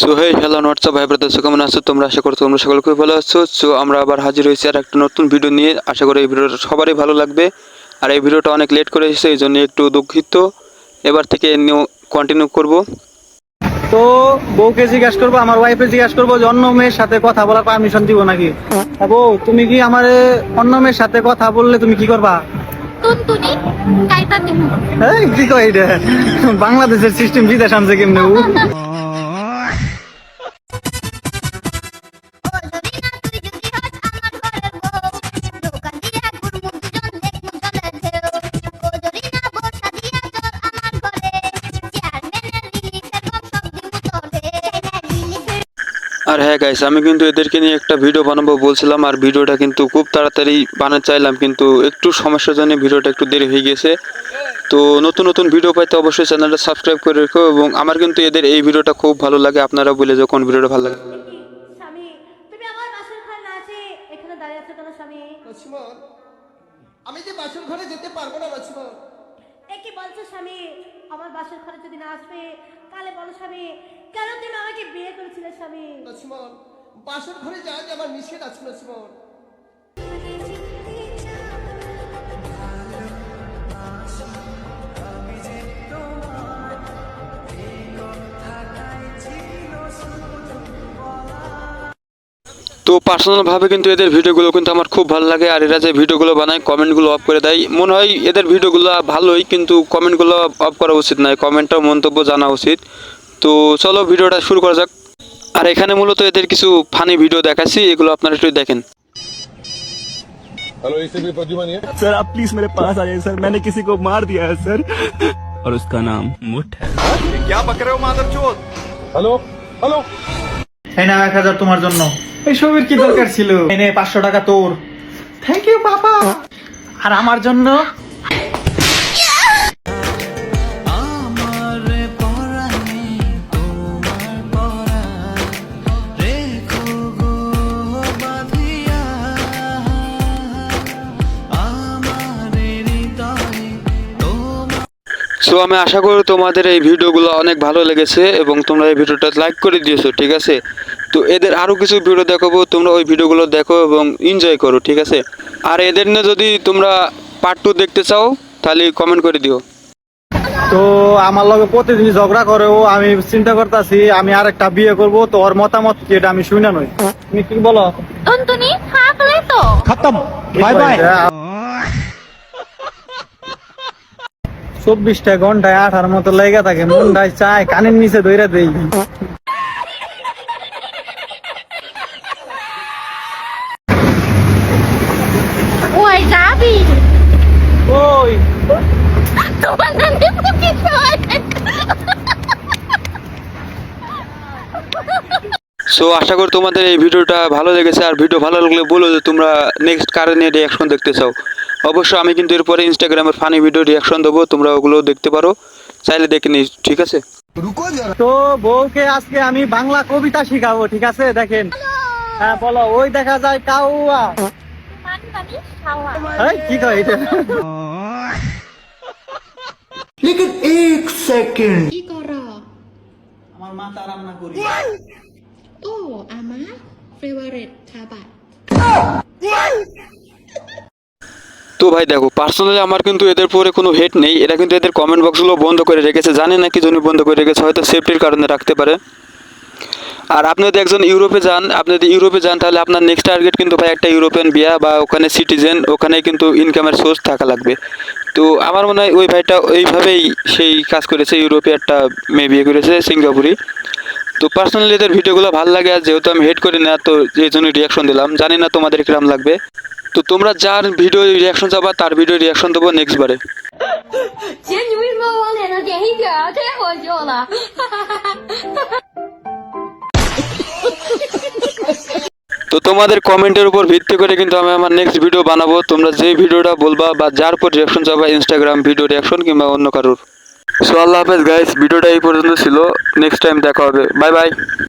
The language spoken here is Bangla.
সো হে হ্যালো হোয়াটসঅ্যাপ ভাই ব্রাদার্স কেমন আছো? তোমরা আশা করছ তোমরা সকলে খুবই ভালো আছো। সো আমরা আবার হাজির হয়েছি আর একটা নতুন ভিডিও নিয়ে। আশা করি এই ভিডিওটা সবারই ভালো লাগবে। আর এই ভিডিওটা অনেক লেট করে এসেছে এই জন্য একটু দুঃখিত। এবার থেকে নিউ কন্টিনিউ করব। তো বউকে জিজ্ঞাসা করব আমার ওয়াইফে জিজ্ঞাসা করব যে অন্য মেয়ের সাথে কথা বলার পারমিশন দিব নাকি? বউ তুমি কি আমার অন্য মেয়ের সাথে কথা বললে তুমি কি করবা? কি কয় এটা? বাংলাদেশের সিস্টেম বিদেশ আনছে কেমনে আর হ্যাঁ গাইস আমি কিন্তু এদেরকে নিয়ে একটা ভিডিও বানাবো বলছিলাম আর ভিডিওটা কিন্তু খুব তাড়াতাড়ি বানাতে চাইলাম কিন্তু একটু সমস্যার জন্য ভিডিওটা একটু দেরি হয়ে গেছে। তো নতুন নতুন ভিডিও পাইতে অবশ্যই চ্যানেলটা সাবস্ক্রাইব করে রেখো এবং আমার কিন্তু এদের এই ভিডিওটা খুব ভালো লাগে আপনারা বলে যখন ভিডিওটা ভালো লাগে। স্বামী তুমি আমার বাসর ঘর না আছে এখানে দাঁড়িয়ে আছো কেন স্বামী? লক্ষ্মণ আমি যে বাসর ঘরে যেতে পারব না লক্ষ্মণ এ কি বলছো স্বামী? আমার বাসার ঘরে যদি না আসবে, তাহলে বলো স্বামী, কেন তুমি আমাকে বিয়ে করেছিলে স্বামী? লক্ষ্মণ বাসার ঘরে যাওয়া যে আমার নিষেধ আছে লক্ষ্মণ তো পার্সোনালভাবে কিন্তু এদের ভিডিওগুলো কিন্তু আমার খুব ভালো লাগে আর এরা যে ভিডিওগুলো বানায় কমেন্টগুলো অফ করে দেয় মনে হয় এদের ভিডিওগুলো ভালোই কিন্তু কমেন্টগুলো অফ করা উচিত নয় কমেন্টটা মন্তব্য জানা উচিত তো চলো ভিডিওটা শুরু করা যাক আর এখানে মূলত এদের কিছু ফানি ভিডিও দেখাচ্ছি এগুলো আপনারা একটু দেখেন हेलो एसीपी प्रद्युमन ये सर आप प्लीज मेरे पास आ जाइए सर मैंने किसी को मार दिया है सर और उसका नाम मुठ है हेलो हेलो এই নাও এক হাজার তোমার জন্য এই সবের কি দরকার ছিল? এনে পাঁচশো টাকা তোর। থ্যাংক ইউ আর আমার জন্য? সো আমি আশা করি তোমাদের এই ভিডিওগুলো অনেক ভালো লেগেছে এবং তোমরা এই ভিডিওটা লাইক করে দিয়েছ, ঠিক আছে? তো এদের আরও কিছু ভিডিও দেখাবো তোমরা ওই ভিডিওগুলো দেখো এবং এনজয় করো ঠিক আছে? আর এদের নিয়ে যদি তোমরা পার্ট টু দেখতে চাও তাহলে কমেন্ট করে দিও। তো আমার লগে প্রতিদিন ঝগড়া করে ও আমি চিন্তা করতেছি আমি আর একটা বিয়ে করব তো ওর মতামত কি এটা আমি শুনে নই তুমি কি বলো? টুনটুনি থাকলে তো। খতম বাই বাই চব্বিশটা ঘন্টায় আঠার মতো লেগে থাকে মনটায় চায় কানের নিচে দইরা দেই ওই যাবি ওই তোমার নামে পুকি সো আশা করি তোমাদের এই ভিডিওটা ভালো লেগেছে। আর ভিডিও ভালো লাগলে বলো যে তোমরা নেক্সট কারে নিয়ে রিয়াকশন দেখতে চাও। অবশ্যই আমি কিন্তু এরপরে ইনস্টাগ্রামের ফানি ভিডিও রিয়াকশন দেবো তোমরা ওগুলো দেখতে পারো। চাইলে দেখে নি ঠিক আছে? তো বউকে আজকে আমি বাংলা কবিতা শিখাবো ঠিক আছে? দেখেন। হ্যাঁ বলো ওই দেখা যায় কাউয়া। পানি পানি খাওয়া এই, কি কয় এটা? কি করো? আমার মাথা রান্না করি। তো ভাই দেখো পার্সোনালি আমার কিন্তু এদের পরে কোনো হেট নেই। এরা কিন্তু এদের কমেন্ট বক্সগুলো বন্ধ করে রেখেছে। জানে না কি জন্য বন্ধ করে রেখেছে, হয়তো সেফটির কারণে রাখতে পারে। আর আপনি যদি একজন ইউরোপে যান, আপনি যদি ইউরোপে যান, তাহলে আপনার নেক্সট টার্গেট কিন্তু ভাই একটা ইউরোপিয়ান বিয়া বা ওখানে সিটিজেন ওখানে কিন্তু ইনকামের সোর্স থাকা লাগবে। তো আমার মনে হয় ওই ভাইটা ওইভাবেই সেই কাজ করেছে ইউরোপে একটা মেয়ে বিয়ে করেছে সিঙ্গাপুরি তো পার্সোনালি এদের ভিডিওগুলো ভালো লাগে, আর যেহেতু আমি হেড করি না, তো এই জন্য রিয়াকশন দিলাম। জানি না তোমাদের কিরম লাগবে। তো তোমরা যার ভিডিও রিয়াকশন চাবা, তার ভিডিও রিয়াকশন দেবো নেক্সট বারে। তো তোমাদের কমেন্টের উপর ভিত্তি করে কিন্তু আমি আমার নেক্সট ভিডিও বানাবো। তোমরা যে ভিডিওটা বলবা বা যার উপর রিয়াকশন চাবা ইনস্টাগ্রাম ভিডিও রিয়াকশন কিংবা অন্য কারোর। সো আল্লাহ হাফেজ গাইস ভিডিওটা এই পর্যন্ত ছিল। নেক্সট টাইম দেখা হবে। Bye bye